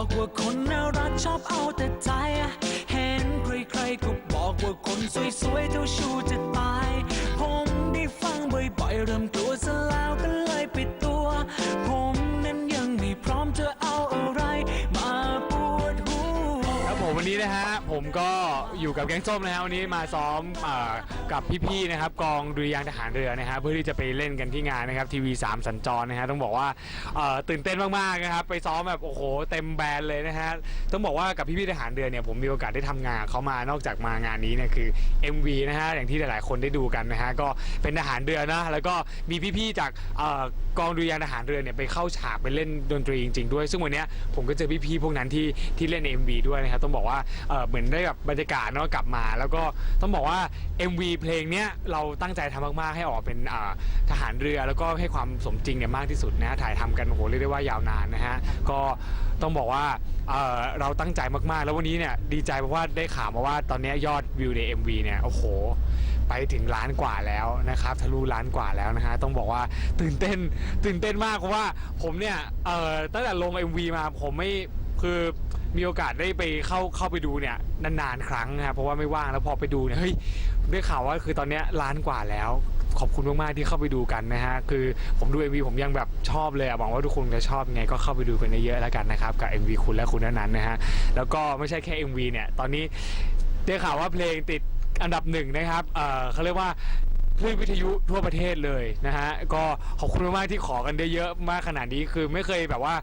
บอกว่าคนน่ารักชอบเอาแต่ใจ เห็นใครๆก็บอกว่าคนสวยๆเท่าชูจะตาย ผมได้ฟังบ่อยๆเริ่มกลัวซะแล้วก็เลยปิดตัว นนี้นะฮะผมก็อยู่กับแก๊งส้มนะฮะวันนี้มาซ้อมเออกับพี่ๆนะครับกองดุริยางค์ทหารเรือนะฮะเพื่อที่จะไปเล่นกันที่งานนะครับทีวี3สัญจรนะฮะต้องบอกว่าเอ่อตื่นเต้นมากๆนะครับไปซ้อมแบบโอ้โหเต็มแบนด์เลยนะฮะต้องบอกว่ากับพี่ๆทหารเรือเนี่ยผมมีโอกาสได้ทำงานกับเขามานอกจากมางานนี้เนี่ยคือ MV นะฮะอย่างที่หลายๆคนได้ดูกันนะฮะก็เป็นทหารเรือนะแล้วก็มีพี่ๆจากเอ่อกองดุริยางค์ทหารเรือเนี่ยไปเข้าฉากไปเล่นดนตรีจริง ๆ ด้วย ซึ่งวันเนี้ยผมก็เจอพี่ๆพวกนั้นที่ที่เล่นใน MV ด้วยนะครับต้องบอกว่าเอ่อเหมือนได้แบบบรรยากาศเนาะกลับมา แล้วก็ต้องบอกว่า MV เพลงเนี้ยเราตั้งใจทำมากๆให้ออกเป็นอ่าทหารเรือแล้วก็ให้ความสมจริงเนี่ยมากที่สุดนะถ่ายทำกันโอ้โหเรียกได้ว่ายาวนานนะฮะก็ต้องบอกว่าเอ่อเราตั้งใจมากๆ แล้ววันนี้เนี่ยดีใจเพราะว่าได้ข่าวมาว่าตอนเนี้ยยอดวิวใน MV เนี่ยโอ้โห ไปถึงล้านกว่าแล้วนะครับทะลุล้านกว่าแล้วนะฮะต้องบอกว่าตื่นเต้นตื่นเต้นมากเพราะว่าผมเนี่ยเอ่อตั้งแต่ลง MV มาผมไม่คือ มีโอกาสได้ไปเข้าเข้าไปดูเนี่ยนานๆครั้งนะครับเพราะว่าไม่ว่างแล้วพอไปดูเนี่ยเฮ้ยได้ข่าวว่าคือตอนเนี้ยล้านกว่าแล้ว ขอบคุณมากๆที่เข้าไปดูกันนะฮะคือผมดู MV ผมยังแบบชอบเลยอะหวังว่าทุกคนจะชอบไงก็เข้าไปดูกันเยอะๆแล้วกันนะครับกับ MV คุณและคุณเท่านั้นนะฮะแล้วก็ไม่ใช่แค่ MV เนี่ยตอนนี้ได้ข่าวว่าเพลงติดอันดับหนึ่งนะครับเออเขาเรียกว่าคลื่นวิทยุทั่วประเทศเลยนะฮะ ก็ขอบคุณมากๆที่ขอกันได้เยอะมากขนาดนี้คือไม่เคยแบบว่า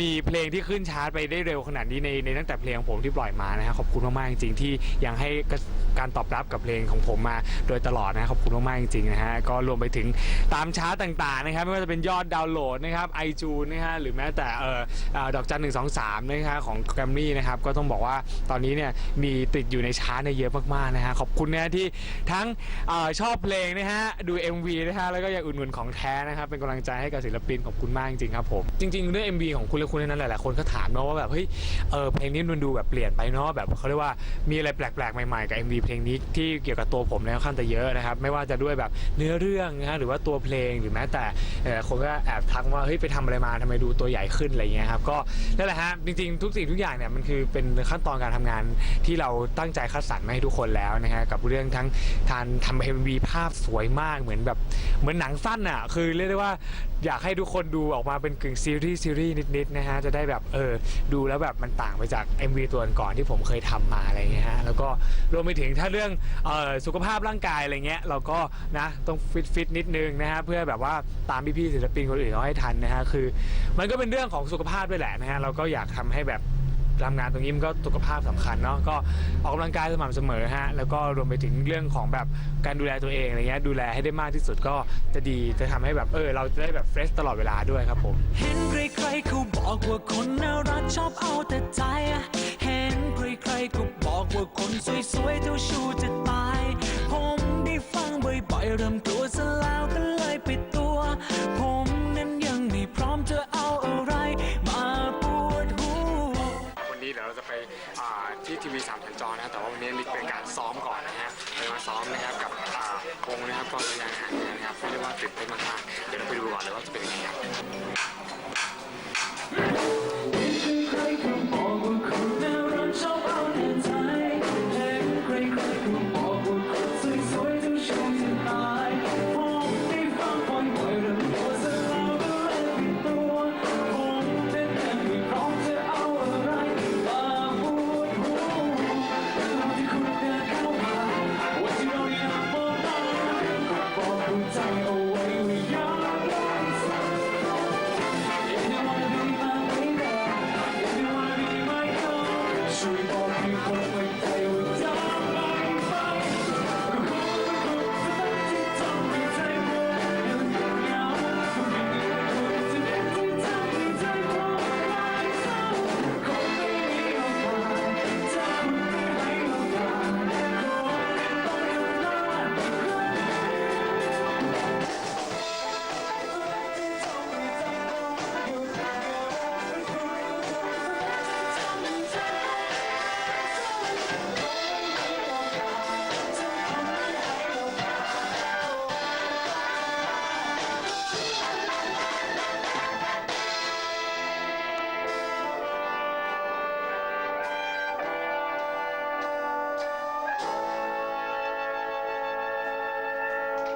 มีเพลงที่ขึ้นชาร์ตไปได้เร็วขนาดนี้ในในตั้งแต่เพลงของผมที่ปล่อยมานะฮะขอบคุณมากๆจริงๆที่ยังให้ก การตอบรับกับเพลงของผมมาโดยตลอดนะขอบคุณมากๆจริงๆนะฮะก็รวมไปถึงตามชาร์ตต่างๆนะครับไม่ว่าจะเป็นยอดดาวน์โหลดนะครับไอจูนนะฮะหรือแม้แต่เออเอ่อดอกจันหนึ่งสองสามนะครับของแกรมมี่นะครับก็ต้องบอกว่าตอนนี้เนี่ยมีติดอยู่ในชาร์ตเนี่ยเยอะมากๆนะฮะขอบคุณนะฮะที่ทั้งเออชอบเพลงนะฮะดู MV นะฮะแล้วก็ยังอุดหนุนของแท้นะครับเป็นกำลังใจให้กับศิลปินขอบคุณมากจริงๆครับผมจริง ๆ เรื่อง MV ของคุณและคุณนั้นหลายๆคนก็ถามเนาะว่าแบบเฮ้ยเออเพลงนี้มันดูแบบเปลี่ยนไปเนาะแบบเขาเรียกว่ามีอะไรแปลกๆใหม่ๆกับ MV เพลงนี้ที่เกี่ยวกับตัวผมเนี่ยค่อนข้างจะเยอะนะครับ ไม่ว่าจะด้วยแบบเนื้อเรื่องนะฮะหรือว่าตัวเพลงหรือแม้แต่คนก็แอบทักว่าเฮ้ยไปทำอะไรมาทำไมดูตัวใหญ่ขึ้นอะไรเงี้ยครับก็นั่นแหละฮะจริงๆทุกสิ่งทุกอย่างเนี่ยมันคือเป็นขั้นตอนการทำงานที่เราตั้งใจคัดสรรมาให้ทุกคนแล้วนะฮะกับเรื่องทั้งการทำ MV ภาพสวยมากเหมือนแบบเหมือนหนังสั้นอะคือเรียกได้ว่าอยากให้ทุกคนดูออกมาเป็นกึ่งซีรีส์ซีรีส์นิดๆนะฮะจะได้แบบเออดูแล้วแบบมันต่างไปจาก MV ตัวก่อนๆที่ผมเคยทำมาอะไรเงี้ยฮะแล้วก็รวมไปถึงถ้าเรื่องออสุขภาพร่างกายอะไรเงี้ยเราก็นะต้องฟิตฟิตนิดนึงนะฮะเพื่อแบบว่าตามพี่ๆศิลปินคนอื่นเขาให้ทันนะฮะคือ มันก็เป็นเรื่องของสุขภาพด้วยแหละนะฮะเราก็อยากทำให้แบบทำงานตรงนี้มันก็สุขภาพสำคัญเนาะก็ออกกำลังกายสม่ำเสมอฮะแล้วก็รวมไปถึงเรื่องของแบบการดูแลตัวเองอะไรเงี้ยดูแลให้ได้มากที่สุดก็จะดีจะทำให้แบบเออเราจะได้แบบเฟรชตลอดเวลาด้วยครับผมเห็นใครๆเขาบอกว่าคนน่ารักชอบเอาแต่ใจ ใครๆก็บอกว่าคนสวยๆเจ้าชู้จะตาย ผมได้ฟังบ่อยๆเริ่มกลัวซะแล้วก็เลยปิดตัว ผมนั้นยังไม่พร้อมจะเอาอะไร มาปวดหัว วันนี้เดี๋ยวเราจะไปอ่าที่ทีวีสามสัญจรนะแต่ว่าวันนี้ลิกเป็นการซ้อมก่อนนะฮะไปมาซ้อมนะครับกับอ่าวงนะครับกองดุริยางค์ทหารเรือนะครับเรียกว่าตื่นเต้นมากๆเดี๋ยวเราไปดูก่อนเลยว่าจะเป็นยังไงครับ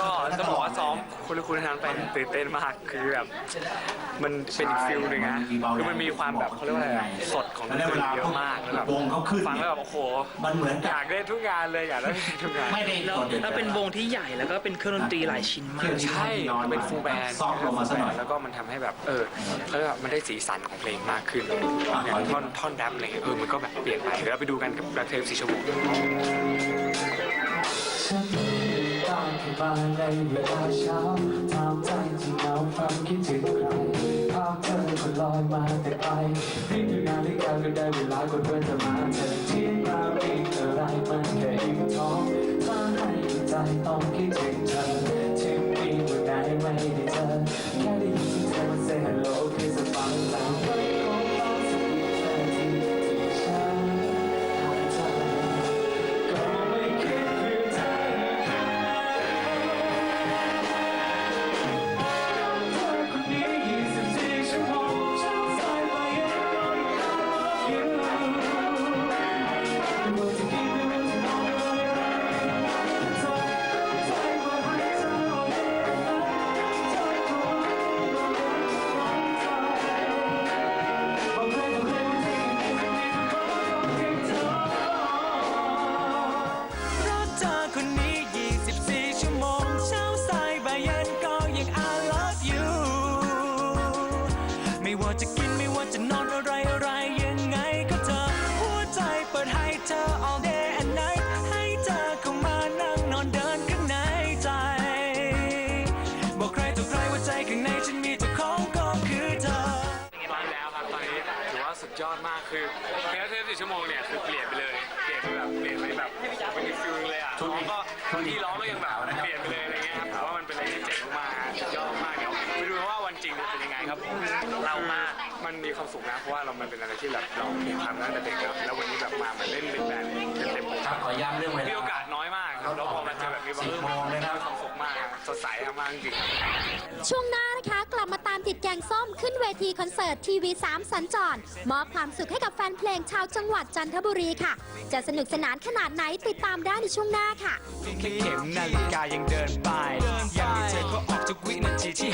ก็ต้องบอกว่าซ้อมคุณคุณทางไปตื่นเต้นมากคือแบบมันเป็นอีกฟิลหนึ่งนะคือมันมีความแบบเขาเรียกว่าอะไรอะสดของดนตรีเยอะมากแล้วแบบวงเขาขึ้นฟังแล้วแบบโอ้โหมันเหมือนอกับยากเล่นทุกงานเลยอยากเล่นทุกงานไม่ได้แล้วโดดด่แล้วเป็นวงที่ใหญ่แล้วก็เป็นเครื่องดนตรีหลายชิ้นมากใช่เป็นฟูลแบนด์ซอฟต์ลงมาสักหน่อยแล้วก็มันทำให้แบบเออเขาเรียกว่ามันได้สีสันของเพลงมากขึ้นอย่างท่อนท่อนแรปอะไรเงี้ยเออมันก็แบบเปลี่ยนไปเดี๋ยวเราไปดูกันกับแบล็คเทปสีชมพูฉันตา มาในเวลาเช้าทามใจที่เหงาความคิดถึงใครภาพเธอคนลอยมาแต่ไกลรีบดูนาฬิกาก็ได้เวลากดเพื่อนจะมาเธอที่มาวีอะไรมันแค่อิ่มท้องมาให้ใจต้องคิดถึงเธอถึงมีวันไหนไม่ได้เจอแค่ได้ยินเสียงเธอมา say hello ว่าจะกินไม่ว่าจะนอนอะไรอะไรยังไงก็เธอ หัวใจเปิดให้เธอ all day and night ให้เธอเข้ามานั่งนอนเดินข้างในใจ บอกใครต่อใครว่าใจข้างในฉันมีเจ้าของก็คือเธอฟังแล้วครับตอนนี้ถือว่าสุดยอดมากคือเพลงเทปสี่ชั่วโมงเนี่ยคือเปลี่ยนไปเลยเปลี่ยนไปแบบเปลี่ยนไปแบบเป็นอีกฟิลนึงเลยอะร้องก็บางทีร้องก็ยังแบบเปลี่ยนไปเลยอะไรเงี้ยครับแต่ว่า เรามาก มันมีความสุขนะเพราะว่าเรามันเป็นอะไรที่แบบเรามีความตั้งแต่เด็กแล้วแล้ววันนี้แบบมาเหมือนเล่นเป็นแบนด์เต็มๆครับขอย้ำเรื่องเวมีลาโอกาสน้อยมากครับแล้วพอมาเจอแบบนี้บางสิบโมงเลยนะมีความสุขมากครับสดใสมากจริงๆช่วงหน้านะคะกลับมาตามติดแกงส้มขึ้นเวทีคอนเสิร์ตทีวี3สัญจรมอบความสุขให้กับแฟนเพลงชาวจังหวัดจันทบุรีค่ะ จะสนุกสนานขนาดไหนติดตามได้ในช่วงหน้าค่ะแค่เข็มนาฬิกายังเดินไปยังมีเธอก็ออกจากวินาทีที่